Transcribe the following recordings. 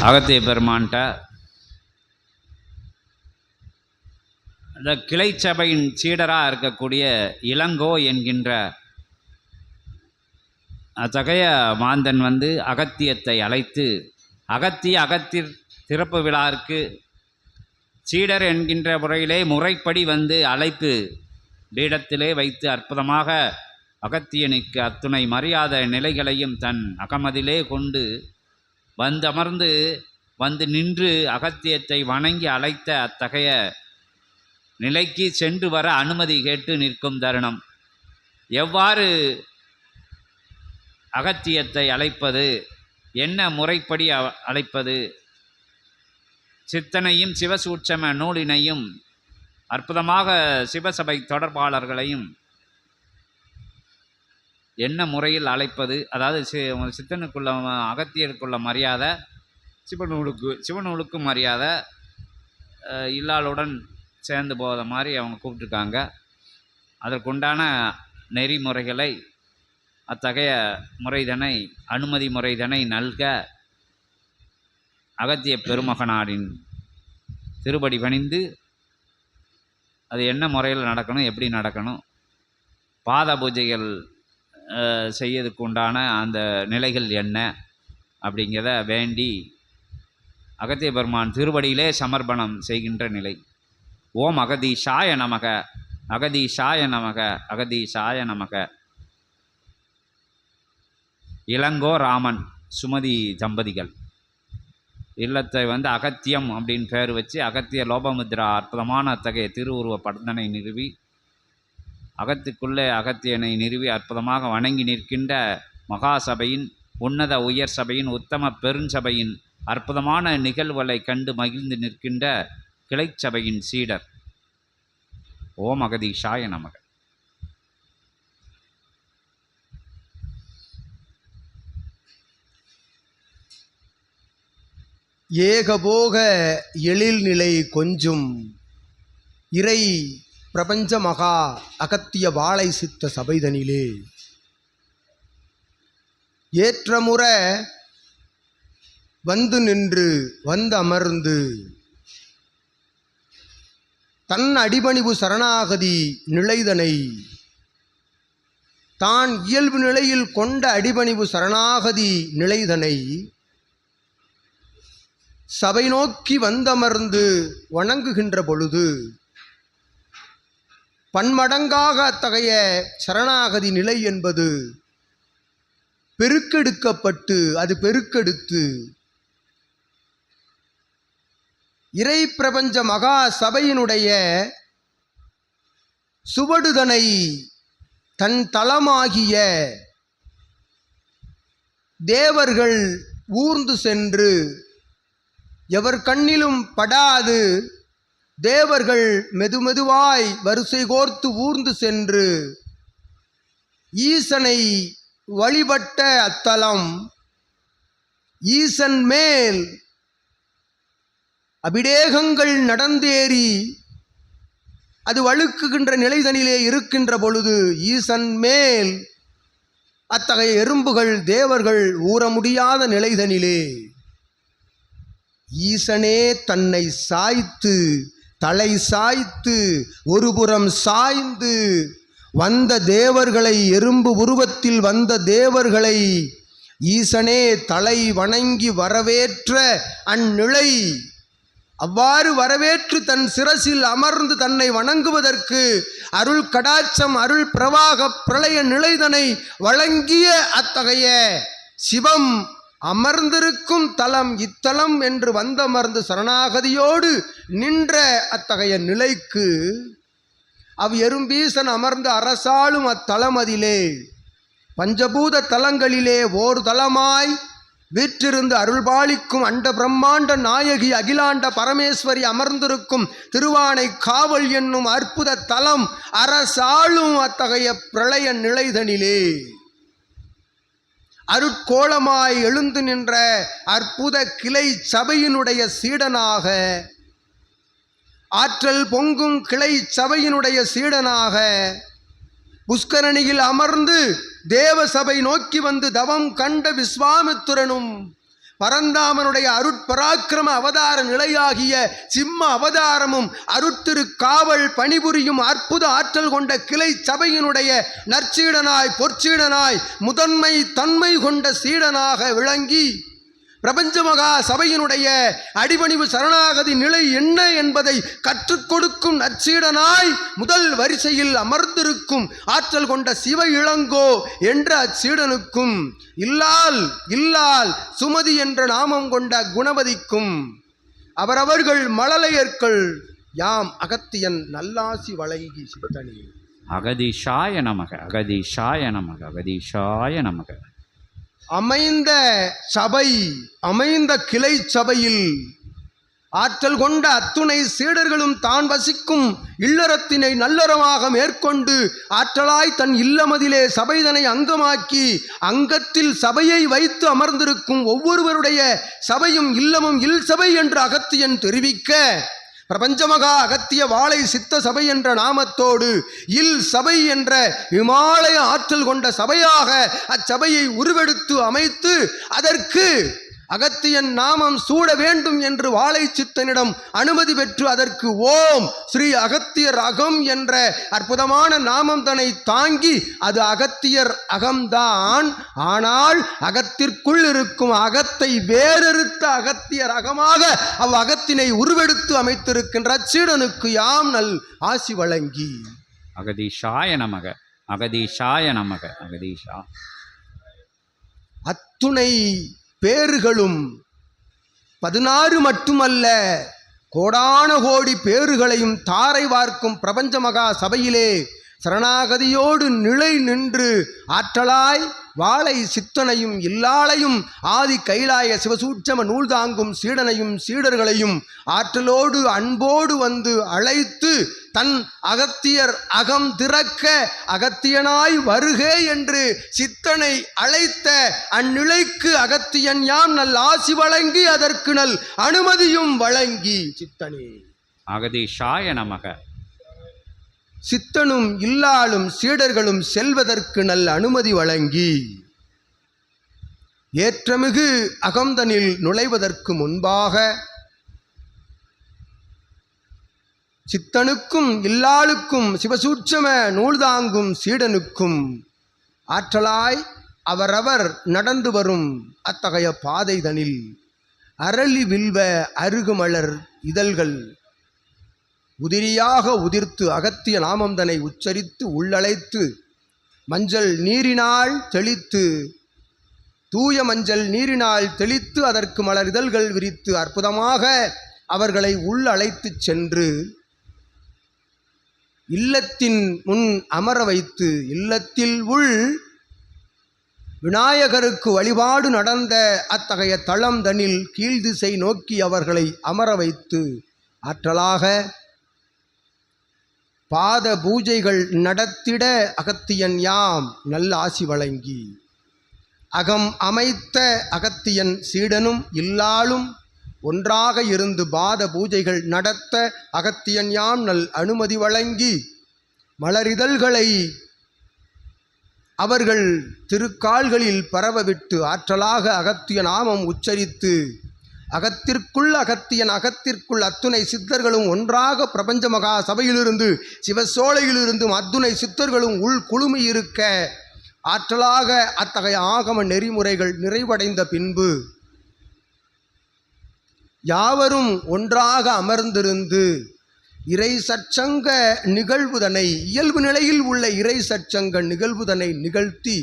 அகத்திய பெருமான்கிட்ட இந்த கிளை சபையின் சீடராக இருக்கக்கூடிய இளங்கோ என்கின்ற அத்தகைய மாந்தன் வந்து அகத்தியத்தை அழைத்து அகத்திய அகத்திர் திறப்பு விழாவிற்கு சீடர் என்கின்ற முறையிலே முறைப்படி வந்து அழைப்பு பீடத்திலே வைத்து அற்புதமாக அகத்தியனுக்கு அத்துணை மரியாதை நிலைகளையும் தன் அகமதிலே கொண்டு வந்து அமர்ந்து வந்து நின்று அகத்தியத்தை வணங்கி அழைத்த அத்தகைய நிலைக்கு சென்று வர அனுமதி கேட்டு நிற்கும் தருணம். எவ்வாறு அகத்தியத்தை அழைப்பது? என்ன முறைப்படி அ- அழைப்பது? சித்தனையும் சிவசூட்சம நூலினையும் அற்புதமாக சிவசபை தொடர்பாளர்களையும் என்ன முறையில் அழைப்பது? அதாவது சி சித்தனுக்குள்ள அகத்தியருக்குள்ள மரியாதை சிவனூலுக்கு சிவநூலுக்கு மரியாதை இல்லாளுடன் சேர்ந்து போகிற மாதிரி அவங்க கூப்பிட்ருக்காங்க அதற்குண்டான நெறிமுறைகளை அத்தகைய முறைதனை அனுமதி முறைதனை நல்க அகத்திய பெருமகனாரின் திருப்படி பணிந்து அது என்ன முறையில் நடக்கணும் எப்படி நடக்கணும்? பாத பூஜைகள் செய்யறதுக்கு உண்டான அந்த நிலைகள் என்ன அப்படிங்கிறத வேண்டி அகத்திய பெருமான் திருவடியிலே சமர்ப்பணம் செய்கின்ற நிலை. ஓம் அகதி சாய நமக அகதி சாய நமக அகதி சாய நமக. இளங்கோ ராமன் சுமதி தம்பதிகள். இல்லத்தை வந்து அகத்தியம் அப்படின்னு பேர் வச்சு அகத்திய லோபமுத்ரா அற்புதமான அத்தகைய திருவுருவ படத்தனை நிறுவி அகத்துக்குள்ளே அகத்தியனை நிறுவி அற்புதமாக வணங்கி நிற்கின்ற மகாசபையின் உன்னத உயர் சபையின் உத்தம பெருஞ்சபையின் அற்புதமான நிகழ்வுகளை கண்டு மகிழ்ந்து நிற்கின்ற கிளைச்சபையின் சீடர். ஓம் அகதீஷாய நமக. ஏகபோக எழில்நிலை கொஞ்சும் இறை பிரபஞ்ச மகா அகத்திய வாழை சித்த சபைதனிலே. ஏற்றமுற வந்து நின்று வந்து அமர்ந்து தன் அடிபணிவு சரணாகதி நிலைதனை தான் இயல்பு நிலையில் கொண்ட அடிபணிவு சரணாகதி நிலைதனை சபை நோக்கி வந்தமர்ந்து வணங்குகின்ற பொழுது பன்மடங்காக அத்தகைய சரணாகதி நிலை என்பது பெருக்கெடுக்கப்பட்டு அது பெருக்கெடுத்து இறை பிரபஞ்ச மகா சபையினுடைய சுவடுதனை தன் தளமாகிய தேவர்கள் ஊர்ந்து சென்று எவர் கண்ணிலும் படாது தேவர்கள் மெதுமெதுவாய் வரிசை கோர்த்து ஊர்ந்து சென்று ஈசனை வழிபட்ட அத்தலம் ஈசன் மேல் அபிடேகங்கள் நடந்தேறி அது வழுக்குகின்ற நிலைதனிலே இருக்கின்ற பொழுது ஈசன் மேல் அத்தகைய எறும்புகள் தேவர்கள் ஊற முடியாத நிலைதனிலே. ஈசனே தன்னை சாய்த்து தலை சாய்த்து ஒருபுறம் சாய்ந்து வந்த தேவர்களை எறும்பு உருவத்தில் வந்த தேவர்களை ஈசனே தலை வணங்கி வரவேற்ற அந்நிலை. அவ்வாறு வரவேற்று தன் சிரசில் அமர்ந்து தன்னை வணங்குவதற்கு அருள் கடாட்சம் அருள் பிரவாக பிரளய நிலைதனை வழங்கிய அத்தகைய சிவம் அமர்ந்திருக்கும் தலம் இத்தலம் என்று வந்தமர்ந்து சரணாகதியோடு நின்ற அத்தகைய நிலைக்கு அவ் எறும்பீசன் அமர்ந்து அரசாளும் அத்தலமதிலே பஞ்சபூத தலங்களிலே ஓர் தலமாய் வீற்றிருந்து அருள்பாலிக்கும் அண்ட பிரம்மாண்ட நாயகி அகிலாண்ட பரமேஸ்வரி அமர்ந்திருக்கும் திருவானை காவல் என்னும் அற்புத தலம் அரசாளும் அத்தகைய பிரளய நிலைதனிலே. அருட்கோலமாய் எழுந்து நின்ற அற்புத கிளை சபையினுடைய சீடனாக ஆற்றல் பொங்கும் கிளை சபையினுடைய சீடனாக புஷ்கரணியில் அமர்ந்து தேவ சபை நோக்கி வந்து தவம் கண்ட விஸ்வாமித்துரனும் பரந்தாமனுடைய அருட்பராக்கிரம அவதார நிலையாகிய சிம்ம அவதாரமும் அருட்திரு காவல் பணிபுரியும் அற்புத ஆற்றல் கொண்ட கிளை சபையினுடைய நற்சீடனாய் பொற்சீடனாய் முதன்மை தன்மை கொண்ட சீடனாக விளங்கி பிரபஞ்ச மகா சபையினுடைய அடிபணிவு சரணாகதி நிலை என்ன என்பதை கற்றுக் கொடுக்கும் நச்சீடனாய் முதல் வரிசையில் அமர்ந்திருக்கும் ஆற்றல் கொண்ட சிவ இளங்கோ என்ற அச்சீடனுக்கும் இல்லால் இல்லால் சுமதி என்ற நாமம் கொண்ட குணபதிக்கும் அவரவர்கள் மழலையர்கள் யாம் அகத்தியன் நல்லாசி வழங்கி சித்தனி அகதீஷாய நமக அகதீஷாய நமக அகதீஷாய நமக. அமைந்த சபை அமைந்த கிளை சபையில் ஆற்றல் கொண்ட அத்துணை சீடர்களும் தான் வசிக்கும் இல்லறத்தினை நல்லறமாக மேற்கொண்டு ஆற்றலாய் தன் இல்லமதிலே சபைதனை அங்கமாக்கி அங்கத்தில் சபையை வைத்து அமர்ந்திருக்கும் ஒவ்வொருவருடைய சபையும் இல்லமும் இல் சபை என்று அகத்தியன் தெரிவிக்க பிரபஞ்சமகா அகத்திய வாழை சித்த சபை என்ற நாமத்தோடு இல் சபை என்ற இமாலய ஆற்றல் கொண்ட சபையாக அச்சபையை உருவெடுத்து அமைத்து அதற்கு அகத்தியன் நாமம் சூட வேண்டும் என்று வாழை சித்தனிடம் அனுமதி பெற்று அதற்கு ஓம் ஸ்ரீ அகத்தியர் அகம் என்ற அற்புதமான நாமம் தன்னை தாங்கி அது அகத்தியர் அகம்தான். ஆனால் அகத்திற்குள் இருக்கும் அகத்தை வேறறுத்த அகத்தியர் அகமாக அவ் அகத்தினை உருவெடுத்து அமைத்திருக்கின்ற சீடனுக்கு யாம் நல் ஆசி வழங்கி. அகதீஷாய நமக அகதீஷாய நமக அகதீஷா. அத்துணை பேறுகளும் பதினாறு மட்டுமல்ல கோடான கோடி பேறுகளையும் தாரை வார்க்கும் பிரபஞ்ச மகா சபையிலே சரணாகதியோடு நிலை நின்று ஆற்றலாய் வாளை சித்தனையும் இல்லாளையும் ஆதி கைலாய சிவசூட்சம நூல் தாங்கும் சீடனையும் சீடர்களையும் ஆற்றலோடு அன்போடு வந்து அழைத்து தன் அகத்தியர் அகம் திறக்க அகத்தியனாய் வருகே என்று சித்தனை அழைத்த அந்நிலைக்கு அகத்தியன் யாம் நல் ஆசி வழங்கி அதற்கு நல் அனுமதியும் வழங்கி சித்தனே. அகதீஷாய நமக. சித்தனும் இல்லாளும் சீடர்களும் செல்வதற்கு நல் அனுமதி வழங்கி ஏற்றமிகு அகந்தனில் நுழைவதற்கு முன்பாக சித்தனுக்கும் இல்லாளுக்கும் சிவசூட்சம நூல்தாங்கும் சீடனுக்கும் ஆற்றலாய் அவரவர் நடந்து வரும் அத்தகைய பாதைதனில் அரளி வில்வ அருகுமலர் இதழ்கள் உதிரியாக உதிர்த்து அகத்திய நாமந்தனை உச்சரித்து உள்ளழைத்து மஞ்சள் நீரினால் தெளித்து தூய மஞ்சள் நீரினால் தெளித்து அதற்கு மலர் இதழ்கள் விரித்து அற்புதமாக அவர்களை உள்ளழைத்து சென்று இல்லத்தின் முன் அமர வைத்து இல்லத்தில் உள் விநாயகருக்கு வழிபாடு நடந்த அத்தகைய தளம் தனில் கீழ்திசை நோக்கி அவர்களை அமர வைத்து ஆற்றலாக பாத பூஜைகள் நடத்திட அகத்தியன் யாம் நல்ல ஆசி வழங்கி. அகம் அமைத்த அகத்தியன் சீடனும் இல்லாளும் ஒன்றாக இருந்து பாத பூஜைகள் நடத்த அகத்தியன் யாம் நல் அனுமதி வழங்கி. மலரிதழ்களை அவர்கள் திருக்கால்களில் பரவவிட்டு ஆற்றலாக அகத்திய நாமம் உச்சரித்து அகத்திற்குள் அகத்தியன் அகத்திற்குள் அத்துணை சித்தர்களும் ஒன்றாக பிரபஞ்ச மகா சபையிலிருந்து சிவசோலையிலிருந்தும் அத்துணை சித்தர்களும் உள் குழுமி இருக்க ஆற்றலாக அத்தகைய ஆகம நெறிமுறைகள் நிறைவடைந்த பின்பு யாவரும் ஒன்றாக அமர்ந்திருந்து இறை சற்சங்க நிகழ்வுதனை இயல்பு நிலையில் உள்ள இறை சற்சங்க நிகழ்வுதனை நிகழ்த்தி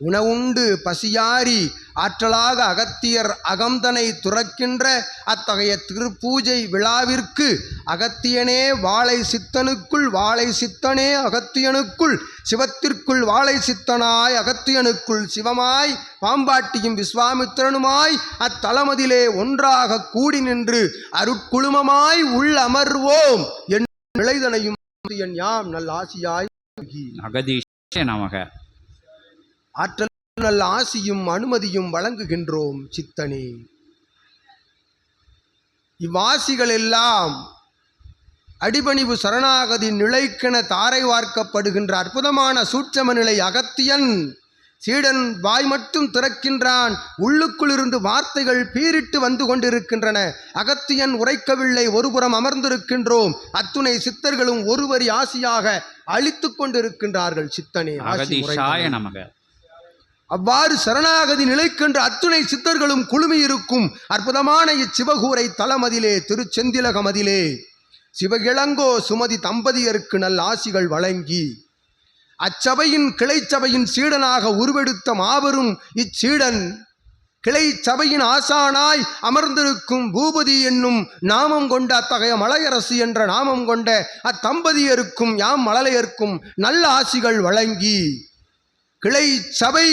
உணவுண்டு பசியாரி ஆற்றலாக அகத்தியர் அகம்தனை துறக்கின்ற அத்தகைய திருப்பூஜை விழாவிற்கு அகத்தியனே வாழை சித்தனுக்குள் வாழை சித்தனே அகத்தியனுக்குள் சிவத்திற்குள் வாழை சித்தனாய் அகத்தியனுக்குள் சிவமாய் பாம்பாட்டியும் விஸ்வாமித்திரனுமாய் அத்தலமதிலே ஒன்றாக கூடி நின்று அருட்குழுமமாய் உள் அமர்வோம் என் விளைதனையும் என் யாம் நல் ஆசியாய். நமக. ஆற்றல் நல்ல ஆசியும் அனுமதியும் வழங்குகின்றோம் சித்தனே. இவ்வாசிகள் எல்லாம் அடிபணிவு சரணாகதி நிலைக்கென தாரை வார்க்கப்படுகின்ற அற்புதமான சூட்சம நிலை அகத்தியன் சீடன் வாய் மட்டும் திறக்கின்றான். உள்ளுக்குள் இருந்து வார்த்தைகள் பீரிட்டு வந்து கொண்டிருக்கின்றன. அகத்தியன் உரைக்கவில்லை ஒருபுறம் அமர்ந்திருக்கின்றோம். அத்துணை சித்தர்களும் ஒருவரி ஆசியாக அழித்துக் கொண்டிருக்கின்றார்கள் சித்தனே. ஆசி. நமக. அவ்வாறு சரணாகதி நிலைக்கின்ற அத்துணை சித்தர்களும் குழுமி இருக்கும் அற்புதமான இச்சிவகூரை தலமதிலே திருச்செந்திலகமதிலே. சிவகிழங்கோ சுமதி தம்பதியருக்கு நல் ஆசிகள் வழங்கி அச்சபையின் கிளைச்சபையின் சீடனாக உருவெடுத்த மாபெரும் இச்சீடன் கிளை சபையின் ஆசானாய் அமர்ந்திருக்கும் பூபதி என்னும் நாமம் கொண்ட அத்தகைய மலையரசு என்ற நாமம் கொண்ட அத்தம்பதியருக்கும் யாம் மழலையர்க்கும் நல்ல ஆசிகள் வழங்கி கிளை சபை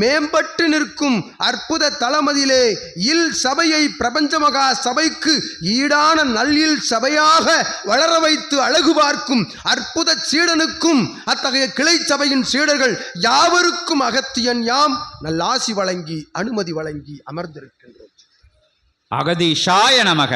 மேம்பட்டு நிற்கும் அற்புத தளமதிலே இல் சபையை பிரபஞ்சமகா சபைக்கு ஈடான நல்லில் சபையாக வளர வைத்து அழகு பார்க்கும் அற்புத சீடனுக்கும் அத்தகைய கிளை சபையின் சீடர்கள் யாவருக்கும் அகத்தியன் யாம். நல்லாசி வழங்கி அனுமதி வழங்கி அமர்ந்திருக்கின்றோம். அகதீஷாய நமக.